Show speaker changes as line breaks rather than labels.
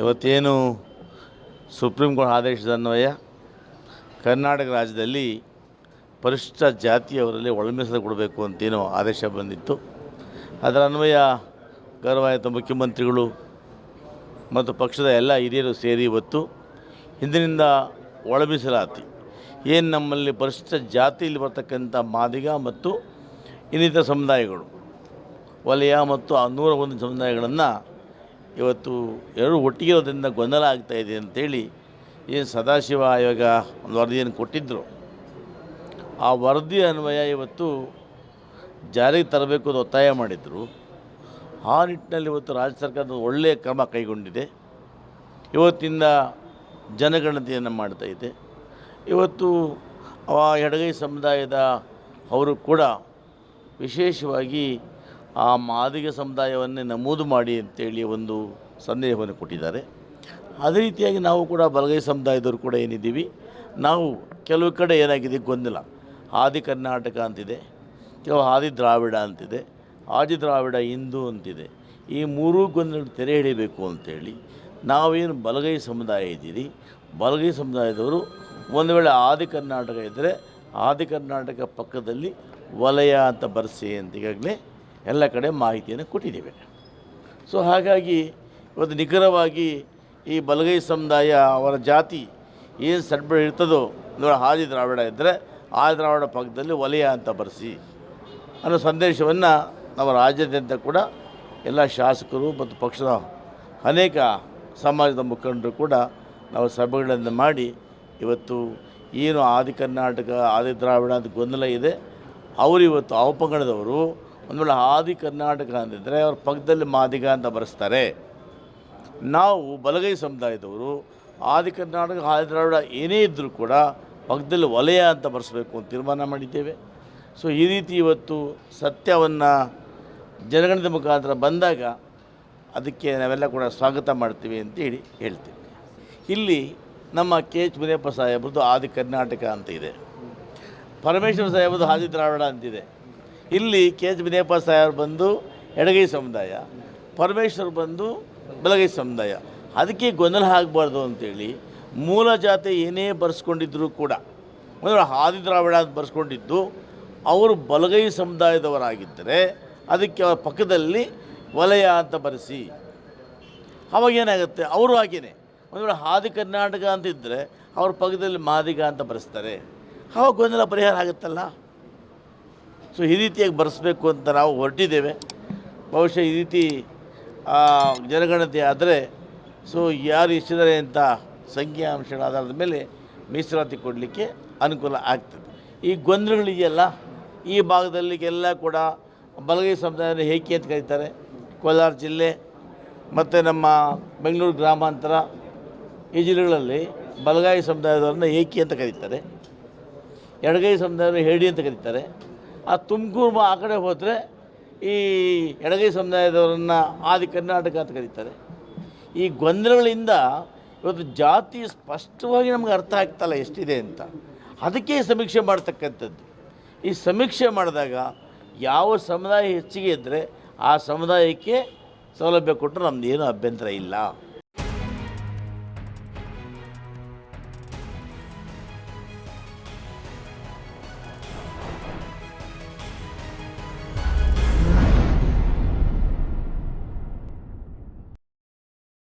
ಇವತ್ತೇನು supreme court ಆದೇಶದ ಅನ್ವಯ ಕರ್ನಾಟಕ ರಾಜ್ಯದಲ್ಲಿ ಪರಿಶಿಷ್ಟ ಜಾತಿಯವರಲ್ಲಿ ಒಳಮೀಸಲು ಕೊಡಬೇಕು ಅಂತೇನೋ ಆದೇಶ ಬಂದಿತ್ತು. ಅದರ ಅನ್ವಯ ಗೌರವಾಯುತ ಮುಖ್ಯಮಂತ್ರಿಗಳು ಮತ್ತು ಪಕ್ಷದ ಎಲ್ಲ ಹಿರಿಯರು ಸೇರಿ ಇವತ್ತು ಹಿಂದಿನಿಂದ ಒಳಮೀಸಲಾತಿ ಏನು ನಮ್ಮಲ್ಲಿ ಪರಿಶಿಷ್ಟ ಜಾತಿಯಲ್ಲಿ ಬರ್ತಕ್ಕಂಥ ಮಾದಿಗ ಮತ್ತು ಇನ್ನಿತರ ಸಮುದಾಯಗಳು, ವಲಯ ಮತ್ತು ಆ ನೂರ ಒಂದು ಸಮುದಾಯಗಳನ್ನು ಇವತ್ತು ಎರಡು ಒಟ್ಟಿಗೆ ಇರೋದ್ರಿಂದ ಗೊಂದಲ ಆಗ್ತಾ ಇದೆ ಅಂತೇಳಿ ಏನು ಸದಾಶಿವ ಆಯೋಗ ಒಂದು ವರದಿಯನ್ನು ಕೊಟ್ಟಿದ್ದರು ಆ ವರದಿ ಅನ್ವಯ ಇವತ್ತು ಜಾರಿಗೆ ತರಬೇಕು ಅಂತ ಒತ್ತಾಯ ಮಾಡಿದರು. ಆ ನಿಟ್ಟಿನಲ್ಲಿ ಇವತ್ತು ರಾಜ್ಯ ಸರ್ಕಾರದ ಒಳ್ಳೆಯ ಕ್ರಮ ಕೈಗೊಂಡಿದೆ. ಇವತ್ತಿಂದ ಜನಗಣತಿಯನ್ನು ಮಾಡ್ತಾ ಇದೆ. ಇವತ್ತು ಆ ಎಡಗೈ ಸಮುದಾಯದ ಅವರು ಕೂಡ ವಿಶೇಷವಾಗಿ ಆ ಮಾದಿಗ ಸಮುದಾಯವನ್ನೇ ನಮೂದು ಮಾಡಿ ಅಂತೇಳಿ ಒಂದು ಸಂದೇಹವನ್ನು ಕೊಟ್ಟಿದ್ದಾರೆ. ಅದೇ ರೀತಿಯಾಗಿ ನಾವು ಕೂಡ ಬಲಗೈ ಸಮುದಾಯದವರು ಕೂಡ ಏನಿದ್ದೀವಿ, ನಾವು ಕೆಲವು ಕಡೆ ಏನಾಗಿದೆ ಗೊಂದಲ ಆದಿ ಕರ್ನಾಟಕ ಅಂತಿದೆ, ಕೆಲವು ಆದಿ ದ್ರಾವಿಡ ಅಂತಿದೆ, ಆದಿ ದ್ರಾವಿಡ ಹಿಂದೂ ಅಂತಿದೆ. ಈ ಮೂರೂ ಗೊಂದಲ ತೆರೆ ಹಿಡಿಬೇಕು ಅಂತೇಳಿ ನಾವೇನು ಬಲಗೈ ಸಮುದಾಯ ಇದ್ದೀರಿ, ಬಲಗೈ ಸಮುದಾಯದವರು ಒಂದು ವೇಳೆ ಆದಿ ಕರ್ನಾಟಕ ಇದ್ದರೆ ಆದಿ ಕರ್ನಾಟಕ ಪಕ್ಕದಲ್ಲಿ ವಲಯ ಅಂತ ಬರೆಸಿ ಅಂತ ಈಗಾಗಲೇ ಎಲ್ಲ ಕಡೆ ಮಾಹಿತಿಯನ್ನು ಕೊಟ್ಟಿದ್ದೇವೆ. ಸೊ ಹಾಗಾಗಿ ಇವತ್ತು ನಿಖರವಾಗಿ ಈ ಬಲಗೈ ಸಮುದಾಯ ಅವರ ಜಾತಿ ಏನು ಸಡ್ಬಡ ಇರ್ತದೋ ನೋಡಿ ಹಾದಿ ದ್ರಾವಿಡ ಇದ್ದರೆ ಆ ದ್ರಾವಿಡ ಪಕ್ಕದಲ್ಲಿ ವಲಯ ಅಂತ ಬರೆಸಿ ಅನ್ನೋ ಸಂದೇಶವನ್ನು ನಮ್ಮ ರಾಜ್ಯಾದ್ಯಂತ ಕೂಡ ಎಲ್ಲ ಶಾಸಕರು ಮತ್ತು ಪಕ್ಷದ ಅನೇಕ ಸಮಾಜದ ಮುಖಂಡರು ಕೂಡ ನಾವು ಸಭೆಗಳನ್ನು ಮಾಡಿ ಇವತ್ತು ಏನು ಆದಿ ಕರ್ನಾಟಕ, ಆದಿ ದ್ರಾವಿಡ ಅಂತ ಗೊಂದಲ ಇದೆ. ಅವರು ಇವತ್ತು ಅವಪಂಗಡದವರು ಒಂದು ವೇಳೆ ಆದಿ ಕರ್ನಾಟಕ ಅಂದಿದ್ದರೆ ಅವ್ರ ಪಕ್ಕದಲ್ಲಿ ಮಾದಿಗ ಅಂತ ಬರೆಸ್ತಾರೆ. ನಾವು ಬಲಗೈ ಸಮುದಾಯದವರು ಆದಿ ಕರ್ನಾಟಕ ಆದಿ ದ್ರಾವಿಡ ಏನೇ ಇದ್ದರೂ ಕೂಡ ಪಕ್ಕದಲ್ಲಿ ವಲಯ ಅಂತ ಬರೆಸಬೇಕು ಅಂತ ತೀರ್ಮಾನ ಮಾಡಿದ್ದೇವೆ. ಸೊ ಈ ರೀತಿ ಇವತ್ತು ಸತ್ಯವನ್ನು ಜನಗಣದ ಮುಖಾಂತರ ಬಂದಾಗ ಅದಕ್ಕೆ ನಾವೆಲ್ಲ ಕೂಡ ಸ್ವಾಗತ ಮಾಡ್ತೀವಿ ಅಂತೇಳಿ ಹೇಳ್ತೀವಿ. ಇಲ್ಲಿ ನಮ್ಮ ಕೆ ಎಚ್ ಮುನಿಯಪ್ಪ ಸಾಹೇಬ್ರದ್ದು ಆದಿ ಕರ್ನಾಟಕ ಅಂತ ಇದೆ. ಪರಮೇಶ್ವರ ಸಾಹೇಬ್ರದ್ದು ಆದಿ ದ್ರಾವಿಡ ಅಂತಿದೆ ಇಲ್ಲಿ ಕೆ ಎಚ್ ವಿನಯಪ್ಪ ಸಾಯರ್ ಬಂದು ಎಡಗೈ ಸಮುದಾಯ, ಪರಮೇಶ್ವರ್ ಬಂದು ಬಲಗೈ ಸಮುದಾಯ. ಅದಕ್ಕೆ ಗೊಂದಲ ಆಗಬಾರ್ದು ಅಂತೇಳಿ ಮೂಲ ಜಾತಿ ಏನೇ ಬರೆಸ್ಕೊಂಡಿದ್ರು ಕೂಡ, ಅಂದರೆ ಆದಿ ದ್ರಾವಿಡ ಅಂತ ಬರೆಸ್ಕೊಂಡಿದ್ದು, ಅವರು ಬಲಗೈ ಸಮುದಾಯದವರಾಗಿದ್ದರೆ ಅದಕ್ಕೆ ಅವರ ಪಕ್ಕದಲ್ಲಿ ವಲಯ ಅಂತ ಬರೆಸಿ. ಅವಾಗ ಏನಾಗುತ್ತೆ? ಅವರು ಹಾಗೇನೆ. ಒಂದು ಆದಿ ಕರ್ನಾಟಕ ಅಂತಿದ್ದರೆ ಅವ್ರ ಪಕ್ಕದಲ್ಲಿ ಮಾದಿಗ ಅಂತ ಬರೆಸ್ತಾರೆ. ಅವಾಗ ಗೊಂದಲ ಪರಿಹಾರ ಆಗುತ್ತಲ್ಲ? ಸೊ ಈ ರೀತಿಯಾಗಿ ಬರೆಸ್ಬೇಕು ಅಂತ ನಾವು ಹೊರಟಿದ್ದೇವೆ. ಬಹುಶಃ ಈ ರೀತಿ ಜನಗಣತಿ ಆದರೆ, ಸೊ ಯಾರು ಎಷ್ಟಿದ್ದಾರೆ ಅಂತ ಸಂಖ್ಯಾಂಶಗಳ ಆಧಾರದ ಮೇಲೆ ಮೀಸಲಾತಿ ಕೊಡಲಿಕ್ಕೆ ಅನುಕೂಲ ಆಗ್ತದೆ. ಈ ಗೊಂದಲಗಳಿದೆಯಲ್ಲ, ಈ ಭಾಗದಲ್ಲಿಗೆಲ್ಲ ಕೂಡ ಬಲಗೈ ಸಮುದಾಯನ ಹೇಕೆ ಅಂತ ಕರೀತಾರೆ? ಕೋಲಾರ ಜಿಲ್ಲೆ, ಮತ್ತು ನಮ್ಮ ಬೆಂಗಳೂರು ಗ್ರಾಮಾಂತರ ಈ ಜಿಲ್ಲೆಗಳಲ್ಲಿ ಬಲಗಾಯಿ ಸಮುದಾಯದವ್ರನ್ನ ಏಕಿ ಅಂತ ಕರೀತಾರೆ? ಎಡಗೈ ಸಮುದಾಯದವರು ಹೇಡಿ ಅಂತ ಕರೀತಾರೆ. ಆ ತುಮಕೂರು ಆ ಕಡೆ ಹೋದರೆ ಈ ಎಡಗೈ ಸಮುದಾಯದವರನ್ನು ಆದಿ ಕರ್ನಾಟಕ ಅಂತ ಕರೀತಾರೆ. ಈ ಗೊಂದಲಗಳಿಂದ ಇವತ್ತು ಜಾತಿ ಸ್ಪಷ್ಟವಾಗಿ ನಮ್ಗೆ ಅರ್ಥ ಆಗ್ತಲ್ಲ ಎಷ್ಟಿದೆ ಅಂತ. ಅದಕ್ಕೆ ಸಮೀಕ್ಷೆ ಮಾಡ್ತಕ್ಕಂಥದ್ದು. ಈ ಸಮೀಕ್ಷೆ ಮಾಡಿದಾಗ ಯಾವ ಸಮುದಾಯ ಹೆಚ್ಚಿಗೆ ಇದ್ದರೆ ಆ ಸಮುದಾಯಕ್ಕೆ ಸೌಲಭ್ಯ ಕೊಟ್ಟರೆ ನಮ್ಮದೇನು ಏನೂ ಅಭ್ಯಂತರ ಇಲ್ಲ.